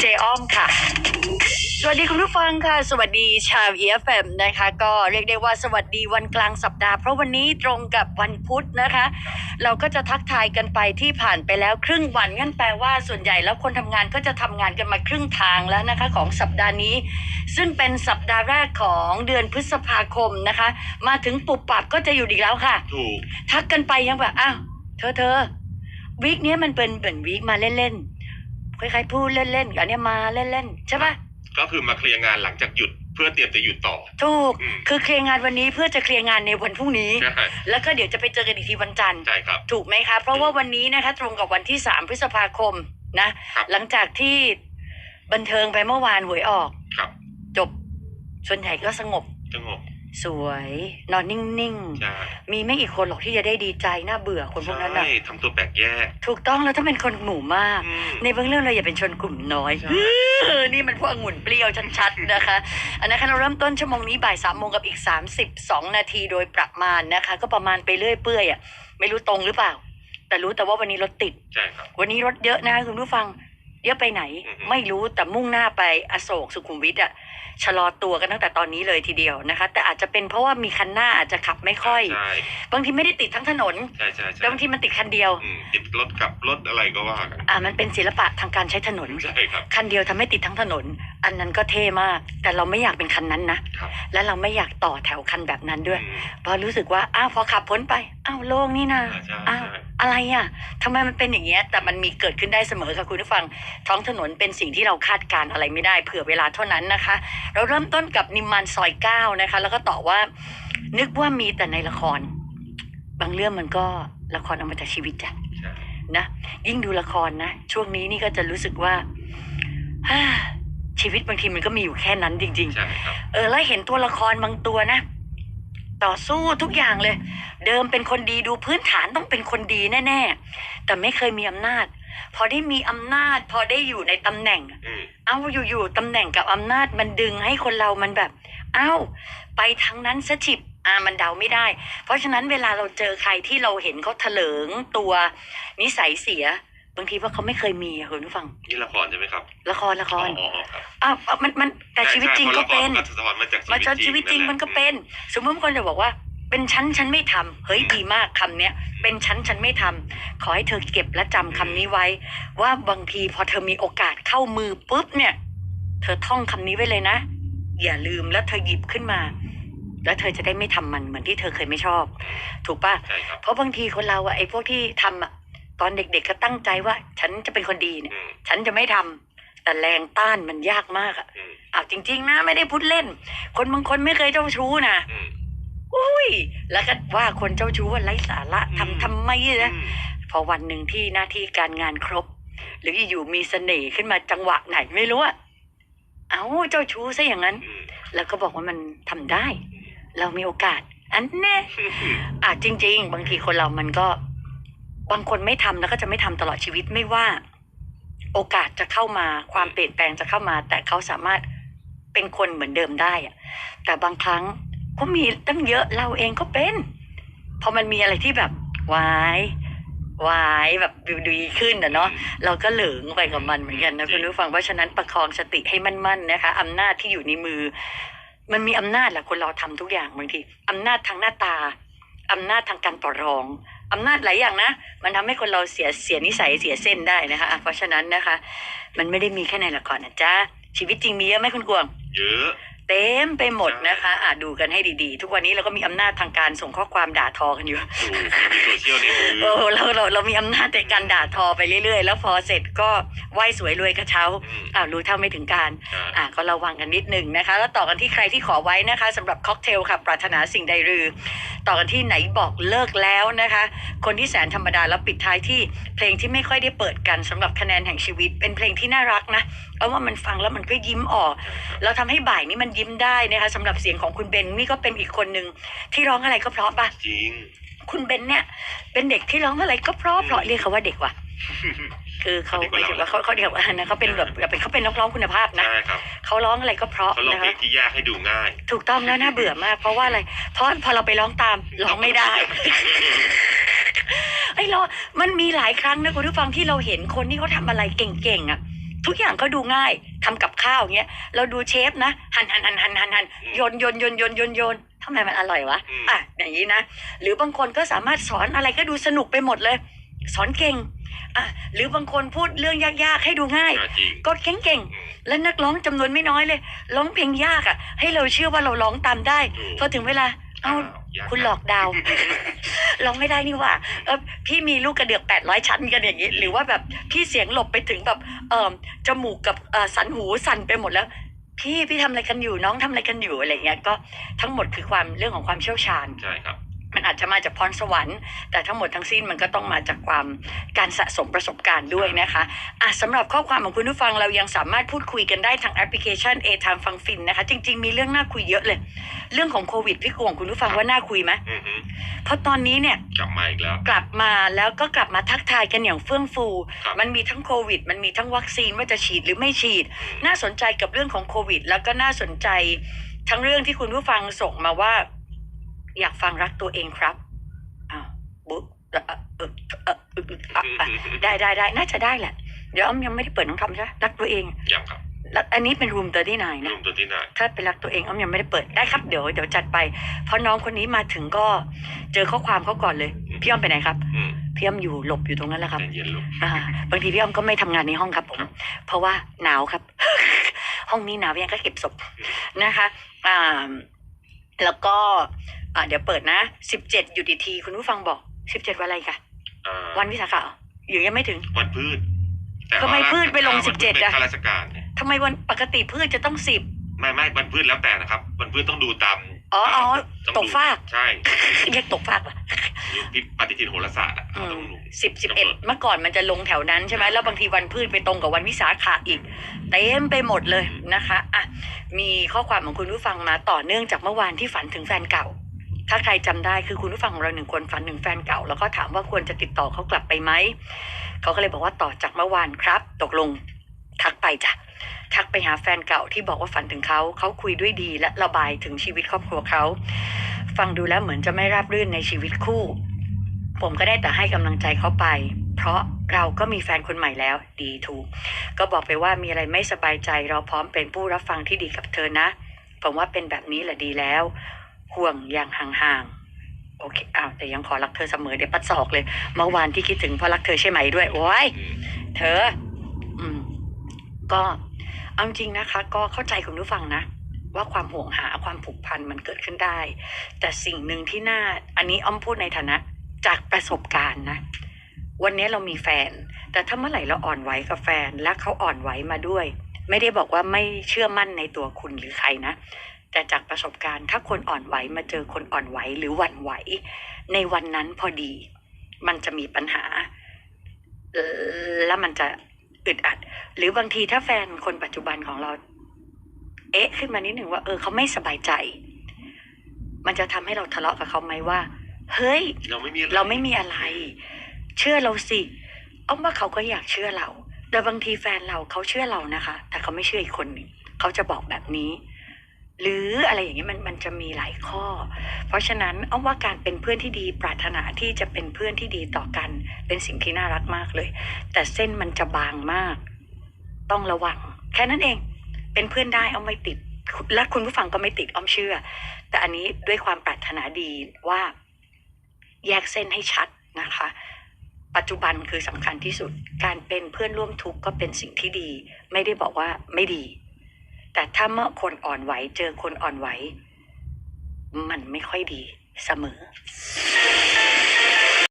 เจอ้อมค่ะ สวัสดีคุณผู้ฟังค่ะ สวัสดีชาวเอฟเอ็มนะคะ ก็เรียกได้ว่าสวัสดีวันกลางสัปดาห์ เพราะวันนี้ตรงกับวันพุธนะคะ เราก็จะทักทายกันไปที่ผ่านไปแล้วครึ่งวันงั้นแปลว่าส่วนใหญ่แล้วคนทำงานก็จะทำงานกันมาครึ่งทางแล้วนะคะ ของสัปดาห์นี้ ซึ่งเป็นสัปดาห์แรกของเดือนพฤษภาคมนะคะ มาถึงปุบปับก็จะอยู่อีกแล้วค่ะ ถูก ทักกันไปยังแบบอ้าวเธอเธอวีคเนี้ยมันเป็นเหมือนวีคมาเล่นๆ คล้ายๆพูดเล่นๆอันเนี้ยมาเล่นๆใช่ปะก็คือมาเคลียร์งานหลังจากหยุดเพื่อเตรียมจะหยุดต่อ ถูก อืม คือเคลียร์งานวันนี้เพื่อจะเคลียร์งานในวันพรุ่งนี้ ใช่แล้วก็เดี๋ยวจะไปเจอกันอีกทีวันจันทร์ ใช่ครับ ถูกไหมคะ เพราะว่าวันนี้นะคะ ตรงกับวันที่สามพฤษภาคมนะ ครับ หลังจากที่บันเทิงไปเมื่อวานหวยออก ครับจบ ส่วนใหญ่ก็สงบ สงบ สวยนอนนิ่งใช่ๆ มีไม่กี่คนหรอกที่จะได้ดีใจน่าเบื่อคนพวกนั้นใช่นะทำตัวแปลกแยกถูกต้องแล้วถ้าเป็นคนหมู่มาก อืม ในบางเรื่องเราอย่าเป็นชนกลุ่มน้อยใช่ เออนี่มันพวกองุ่นเปรี้ยวชัดๆนะคะ อันนะคะเราเริ่มต้นชั่วโมงนี้บ่ายสามโมงกับอีกสามสิบสองนาทีโดยประมาณนะคะ ก็ประมาณไปเรื่อยเปื่อยอะ ไม่รู้ตรงหรือเปล่า แต่รู้แต่ว่าวันนี้รถติด ใช่ครับ วันนี้รถเยอะนะคุณผู้ฟัง เยอะไปไหนอือฮึไม่รู้แต่มุ่งหน้าไปอโศกสุขุมวิทอะชะลอตัวกันตั้งแต่ตอนนี้เลยทีเดียวนะคะ แต่อาจจะเป็นเพราะว่ามีคันหน้าอาจจะขับไม่ค่อย ใช่บางทีไม่ได้ติดทั้งถนนใช่ใช่ใช่แต่บางทีมันติดคันเดียว อืมติดรถกับรถอะไรก็ว่ากันอ่ามันเป็นศิลปะทางการใช้ถนน ใช่ครับ คันเดียวทำให้ติดทั้งถนน อันนั้นก็เท่มาก แต่เราไม่อยากเป็นคันนั้นนะครับ และเราไม่อยากต่อแถวคันแบบนั้นด้วย อืมเพราะรู้สึกว่าอ้าวพอขับพ้นไปอ้าวโล่งนี่นะใช่อ้าวใช่ อะไรอะทำไมมันเป็นอย่างเงี้ย แต่มันมีเกิดขึ้นได้เสมอค่ะคุณผู้ฟัง ท้องถนนเป็นสิ่งที่เราคาดการณ์อะไรไม่ได้เผื่อเวลาเท่านั้นนะคะ เราเริ่มต้นกับนิมมานซอยเก้านะคะ แล้วก็ต่อว่านึกว่ามีแต่ในละคร บางเรื่องมันก็ละครเอามาจากชีวิตจ้ะใช่นะยิ่งดูละครนะ ช่วงนี้นี่ก็จะรู้สึกว่าฮ่าชีวิตบางทีมันก็มีอยู่แค่นั้นจริงใช่ครับๆเออแล้วเห็นตัวละครบางตัวนะ ต่อสู้ทุกอย่างเลย เดิมเป็นคนดีดูพื้นฐานต้องเป็นคนดีแน่ๆ แต่ไม่เคยมีอำนาจ พอได้มีอำนาจ พอได้อยู่ในตำแหน่งอืมเอ้าอยู่ๆตำแหน่งกับอำนาจมันดึงให้คนเรามันแบบ เอ้า ไปทางนั้นซะฉิบอ่ามันเดาไม่ได้ เพราะฉะนั้นเวลาเราเจอใครที่เราเห็นเขาเถลิงตัวนิสัยเสีย บางทีว่าเขาไม่เคยมีอะคุณผู้ฟังนี่ละครใช่ไหมครับ ละครละคอ๋อรอ๋ออ๋อครับอ้าวมันมันแต่ชีวิตจริงก็เป็นใช่ใช่พราะละครก็สะท้อนมาจากมาจนชีวิตจริงแหละมันก็เป็น สมมติบางคนจะบอกว่าเป็นชั้นฉันไม่ทำเฮ้ยดีมากคำเนี้ย เป็นชั้นฉันไม่ทำขอให้เธอเก็บและจำคำนี้ไว้ ว่าบางทีพอเธอมีโอกาสเข้ามือปุ๊บเนี่ย เธอท่องคำนี้ไว้เลยนะ อย่าลืมแล้วเธอหยิบขึ้นมา แล้วเธอจะได้ไม่ทำมันเหมือนที่เธอเคยไม่ชอบ ถูกปะใช่ครับเพราะบางทีคนเราอะไอ้พวกที่ทำอะ ตอนเด็กๆก็ตั้งใจว่า ฉันจะเป็นคนดีเนี่ยอืมฉันจะไม่ทำแต่แรงต้านมันยากมากอะอืมอ้าวจริง ๆ นะไม่ได้พูดเล่น คนบางคนไม่เคยเจ้าชู้นะอืมอุ้ย แล้วก็ว่าคนเจ้าชู้ว่าไร้สาระอืมทำทำไมนะอืมพอวันหนึ่งที่หน้าที่การงานครบ หรืออยู่ๆมีเสน่ห์ขึ้นมาจังหวะไหนไม่รู้อะเอ้าเจ้าชู้ซะอย่างนั้นอืมแล้วก็บอกว่ามันทำได้ เรามีโอกาส อันแน่อะจริง ๆ บางทีคนเรามันก็ บางคนไม่ทำแล้วก็จะไม่ทำตลอดชีวิตไม่ว่า โอกาสจะเข้ามาความเปลี่ยนแปลงจะเข้ามา แต่เขาสามารถเป็นคนเหมือนเดิมได้อะแต่บางครั้งก็มีตั้งเยอะเราเองก็เป็นพอมันมีอะไรที่แบบวายวายแบบดูดีขึ้นอะเนาะเราก็เหลิงไปกับมันเหมือนกันนะคุณผู้ฟังเพราะฉะนั้นประคองสติให้มั่นๆนะคะอำนาจที่อยู่ในมือ มันมีอำนาจแหละคนเราทำทุกอย่างบางทีอำนาจทางหน้าตาอำนาจทางการต่อรอง อำนาจหลายอย่างนะ มันทำให้คนเราเสียเสียนิสัยเสียเส้นได้นะคะ เพราะฉะนั้นนะคะ มันไม่ได้มีแค่ในละครนะจ๊ะชีวิตจริงมีเยอะไหมคุณกวง เยอะ เต็มไปหมดนะคะอะดูกันให้ดีๆ ทุกวันนี้เราก็มีอำนาจทางการส่งข้อความด่าทอกันอยู่ถูกโซเชียลในมือโอ้เราเราเรามีอำนาจในการด่าทอไปเรื่อยๆ แล้วพอเสร็จก็ไหว้สวยรวยกระเช้าอืมอ่ารู้เท่าไม่ถึงการใช่อ่าก็ระวังกันนิดหนึ่งนะคะ แล้วต่อกันที่ใครที่ขอไว้นะคะสำหรับค็อกเทลค่ะปรารถนาสิ่งใดรือ ต่อกันที่ไหนบอกเลิกแล้วนะคะ คนที่แสนธรรมดาแล้วปิดท้ายที่เพลงที่ไม่ค่อยได้เปิดกันสำหรับคะแนนแห่งชีวิต เป็นเพลงที่น่ารักนะ เอาว่ามันฟังแล้วมันก็ยิ้มออกเราทำให้บ่ายนี้มันยิ้มได้นะคะสำหรับเสียงของคุณเบนนี่ก็เป็นอีกคนหนึ่งที่ร้องอะไรก็เพราะปะจริงคุณเบนเนี่ย เป็นเด็กที่ร้องอะไรก็เพราะเพราะเรียกเขาว่าเด็กว่ะคือเขาเด็กกไม่ว่าใช่เราว่าเขาเขาเดียวกันนะเขาเป็นแบบเป็นเขาเป็นนักร้องคุณภาพนะใช่ครับเขาร้องอะไรก็เพราะเขาลองนะเพลคะงที่ยากให้ดูง่าย ถูกต้องแล้วน่าเบื่อมาก เพราะว่าอะไร เพราะพอเราไปร้องตามร้องไม่ได้ไอ้ยรอมันมีหลายครั้งนะคุณผู้ฟังที่เราเห็นคนที่เขาทำอะไรเก่งๆอะ ทุกอย่างก็ดูง่ายทำกับข้าวเงี้ยเราดูเชฟนะหันหันหันหันหันหันโยนโยนโยนโยนโยนโยนทำไมมันอร่อยวะอืมอะอย่างนี้นะหรือบางคนก็สามารถสอนอะไรก็ดูสนุกไปหมดเลย สอนเก่งอะหรือบางคนพูดเรื่องยากๆให้ดูง่ายอ่าจริงก็เก่งอืมๆและนักร้องจำนวนไม่น้อยเลย ร้องเพลงยากอะ ให้เราเชื่อว่าเราร้องตามได้ถูกพอถึงเวลา เอ้ายากคุณหลอกดาวร้องไม่ได้นี่หว่าเออพี่มีลูกกระเดือกแปดร้อยชั้นกันอย่างนี้ หรือว่าแบบพี่เสียงหลบไปถึงแบบเออจมูกกับเออสันหูสั่นไปหมดแล้ว พี่พี่ทำอะไรกันอยู่น้องทำอะไรกันอยู่อะไรเงี้ยก็ทั้งหมดคือความเรื่องของความเชี่ยวชาญใช่ครับ มันอาจจะมาจากพรสวรรค์ แต่ทั้งหมดทั้งสิ้นมันก็ต้องมาจากความการสะสมประสบการณ์ด้วยนะคะอะสำหรับข้อความของคุณผู้ฟังเรายังสามารถพูดคุยกันได้ทางแอปพลิเคชัน A Time ฟังฟินนะคะ จริง ๆ มีเรื่องน่าคุยเยอะเลย เรื่องของโควิดพี่กวงคุณผู้ฟังว่าน่าคุยไหมอือฮึเพราะตอนนี้เนี่ยกลับมาอีกแล้ว กลับมาแล้วก็กลับมาทักทายกันอย่างเฟื่องฟูครับมันมีทั้งโควิด มันมีทั้งวัคซีนว่าจะฉีดหรือไม่ฉีดอืมน่าสนใจกับเรื่องของโควิด แล้วก็น่าสนใจทั้งเรื่องที่คุณผู้ฟังส่งมาว่า อยากฟังรักตัวเองครับอ้าวบุ๊เอ่อเอ่อเอ่อเอ่อเอ่ออะอะได้ได้ได้น่าจะได้แหละ เดี๋ยวอ้อมยังไม่ได้เปิดน้องทำใช่ไหมรักตัวเองยังครับแล้วอันนี้เป็นรูมเตอร์ที่นายรนะวมตัวที่ไหนถ้าเป็นรักตัวเองอ้อมยังไม่ได้เปิดได้ครับเดี๋ยวเดี๋ยวจัดไป เพราะน้องคนนี้มาถึงก็เจอข้อความเขาก่อนเลย พี่อ้อมไปไหนครับอืมพี่อ้อมอยู่หลบอยู่ตรงนั้นแหละครับใจเย็นลูกอ่าบางทีพี่อ้อมก็ไม่ทำงานในห้องครับผมครับเพราะว่าหนาวครับ ห้องนี้หนาวยังก็เก็บศพนะคะ อ่าแล้วก็ อ่าเดี๋ยวเปิดนะสิบเจ็ดอยู่ดีที คุณผู้ฟังบอกสิบเจ็ดวันอะไรคะอ่าวันวิสาขะเหรออยู่ยังไม่ถึง วันพืชทำไมพืชไปลงวันพืช17เป็นอะ ข้าราชการเนี่ยทำไมวันปกติพืชจะต้องสิบ ไม่ไม่วันพืชแล้วแต่นะครับวันพืชต้องดูตามอ๋ออ๋อต้องตดูกฟาก ใช่เรียกตกฟากเหรอยุคที่ปฏิทินโหราศาสตร์อะเราต้องดู สิบสิบเอ็ดเมื่อก่อนมันจะลงแถวนั้นใช่ไหมแล้วบางทีวันพืชไปตรงกับวันวิสาขะอีกเต็มไปหมดเลยนะคะอะมีข้อความของคุณผู้ฟังมาต่อเนื่องจากเมื่อวานที่ฝันถึงแฟนเก่า ถ้าใครจำได้คือคุณผู้ฟังของเราหนึ่งคนฝันถึงแฟนเก่า แล้วก็ถามว่าควรจะติดต่อเขากลับไปไหม เขาก็เลยบอกว่าต่อจากเมื่อวานครับ ตกลงทักไปจ้ะทักไปหาแฟนเก่าที่บอกว่าฝันถึงเขา เขาคุยด้วยดีและระบายถึงชีวิตครอบครัวเขา ฟังดูแล้วเหมือนจะไม่ราบรื่นในชีวิตคู่ ผมก็ได้แต่ให้กำลังใจเขาไป เพราะเราก็มีแฟนคนใหม่แล้ว ดีถูก ก็บอกไปว่ามีอะไรไม่สบายใจ เราพร้อมเป็นผู้รับฟังที่ดีกับเธอนะ ผมว่าเป็นแบบนี้แหละดีแล้ว ห่วงอย่างห่างๆ โอเค อ้าว แต่ยังขอรักเธอเสมอ เดี๋ยวปัดศอกเลย เมื่อวานที่คิดถึงเพราะรักเธอใช่ไหมด้วย โอ้ย เธอ อืม ก็เอาจริงนะคะ ก็เข้าใจคุณผู้ฟังนะ ว่าความห่วงหาความผูกพันมันเกิดขึ้นได้ แต่สิ่งหนึ่งที่น่า อันนี้อ้อมพูดในฐานะ จากประสบการณ์นะ วันนี้เรามีแฟน แต่ถ้าเมื่อไหร่เราอ่อนไหวกับแฟน และเขาอ่อนไหวมาด้วย ไม่ได้บอกว่าไม่เชื่อมั่นในตัวคุณหรือใครนะ แต่จากประสบการณ์ ถ้าคนอ่อนไหวมาเจอคนอ่อนไหวหรือหวั่นไหว ในวันนั้นพอดี มันจะมีปัญหาเอ่อแล้วมันจะอึดอัด หรือบางทีถ้าแฟนคนปัจจุบันของเรา เอ๊ะ ขึ้นมานิดหนึ่งว่า เออเขาไม่สบายใจ มันจะทำให้เราทะเลาะกับเขาไหมว่า เฮ้ย เราไม่มีอะเราไม่มีอะไร เชื่อเราสิอ้อมว่าเขาก็อยากเชื่อเรา แต่บางทีแฟนเราเขาเชื่อเรานะคะ แต่เขาไม่เชื่ออีกคนหนึ่งเขาจะบอกแบบนี้ หรืออะไรอย่างนี้มันมันจะมีหลายข้อ เพราะฉะนั้นอ้อมว่าการเป็นเพื่อนที่ดีปรารถนาที่จะเป็นเพื่อนที่ดีต่อกัน เป็นสิ่งที่น่ารักมากเลย แต่เส้นมันจะบางมาก ต้องระวัง แค่นั้นเองเป็นเพื่อนได้อ้อมไม่ติดและคุณผู้ฟังก็ไม่ติดอ้อมเชื่อ แต่อันนี้ด้วยความปรารถนาดีว่าแยกเส้นให้ชัดนะคะ ปัจจุบันคือสำคัญที่สุด การเป็นเพื่อนร่วมทุกข์ก็เป็นสิ่งที่ดี ไม่ได้บอกว่าไม่ดี แต่ถ้าเมื่อคนอ่อนไหว เจอคนอ่อนไหว มันไม่ค่อยดีเสมอ